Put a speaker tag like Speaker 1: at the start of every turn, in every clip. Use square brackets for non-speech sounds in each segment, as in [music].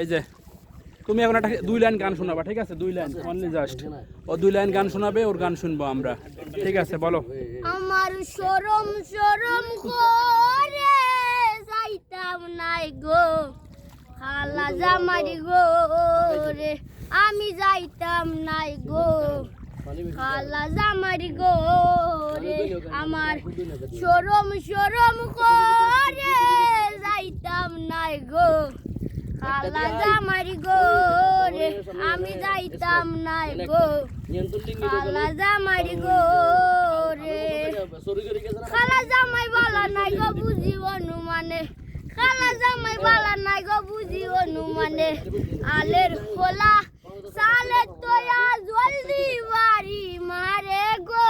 Speaker 1: এই যে, তুমি এখন একটা দুই লাইন গান শোনাবা, ঠিক আছে? দুই লাইন অনলি জাস্ট ও দুই লাইন গান শোনাবে, ওর গান শুনব আমরা। ঠিক আছে, বলো।
Speaker 2: আমার সরম সরম করে যাইতাম নাই গো। খালা জামারি গো রে, আমি যাইতাম নাই গো। খালা জামারি গো রে, আমার সরম সরম করে যাইতাম নাই গো। খালা জামারি গো রে আমি যাইতাম নাই গো। খালা জামারি গো রে খালা জামাই বালা নাই গো বুঝি অনুমানে। খালা জামাই বালা নাই গো বুঝি অনুমানে। আলের খোলা সালে তোয়া জলদি বাড়ি মারে গো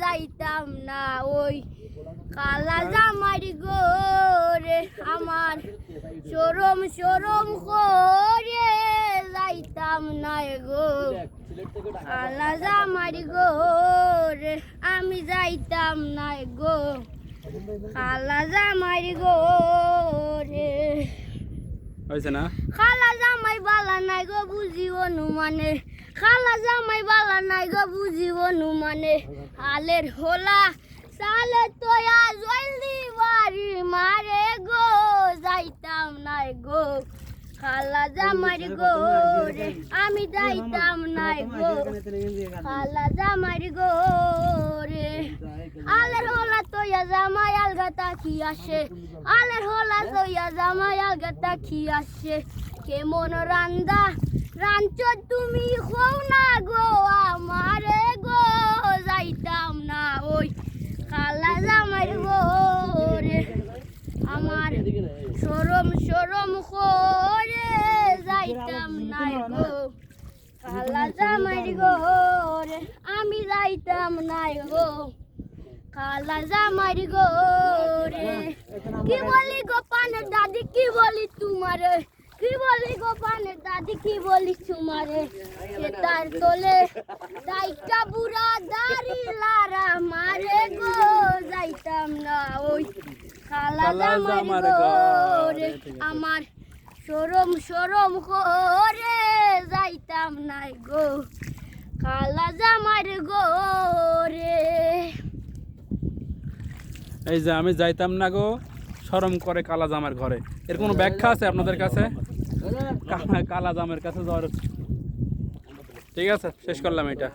Speaker 2: যাইতাম না ওই কালা জামারি গো। আমার সরম সরম করে যাইতাম না গো। কালা জামারি গো আমি যাইতাম না গো। খালা জামারি গো রে।
Speaker 1: হয়েছে না?
Speaker 2: খালা জামাই বালা নাই গো বুঝি অনুমানে। খালা জামাই বালা নাই গো বুঝি অনুমানে। হালের হোলা সালে তোয়া জলদি বাড়ি মারে গো যাইতাম নাই গো খালা জামাই গো রে আমি যাইতাম নাই গো। খালা। জামাই গো রে আলের হোলা তোয়া জামাই আলগাতা কি আসে? আলের হোলা তোয়া জামাই আলগাতা কি আসে? কেমন রান্দা রাঞ্চ তুমি হও না গো আমারে গো যাইতাম না ওই খালা জামাই গো রে। আমার সরম সরম করে। গো জামাই গো আমি যাইতাম না গো। খালা জামাই গো কি বলি গো পানের দাদি কি বলি তোমারে? কি বলি গো পানের দাদি কি বলি তোমারে? সে তার তোলে দাইকা বুড়া দাড়ি লারা মারে গো যাইতাম না ওই খালা জামাই গো রে আমার সরম সরম করে যাইতাম নাই গো। কালা জামার গো রে
Speaker 1: এই যে আমি যাইতাম না গো শরম করে কালা জামার ঘরে। এর কোনো ব্যাখ্যা আছে আপনাদের কাছে? [laughs] কালা জামের কাছে যাওয়ার ঠিক আছে শেষ করলাম এটা।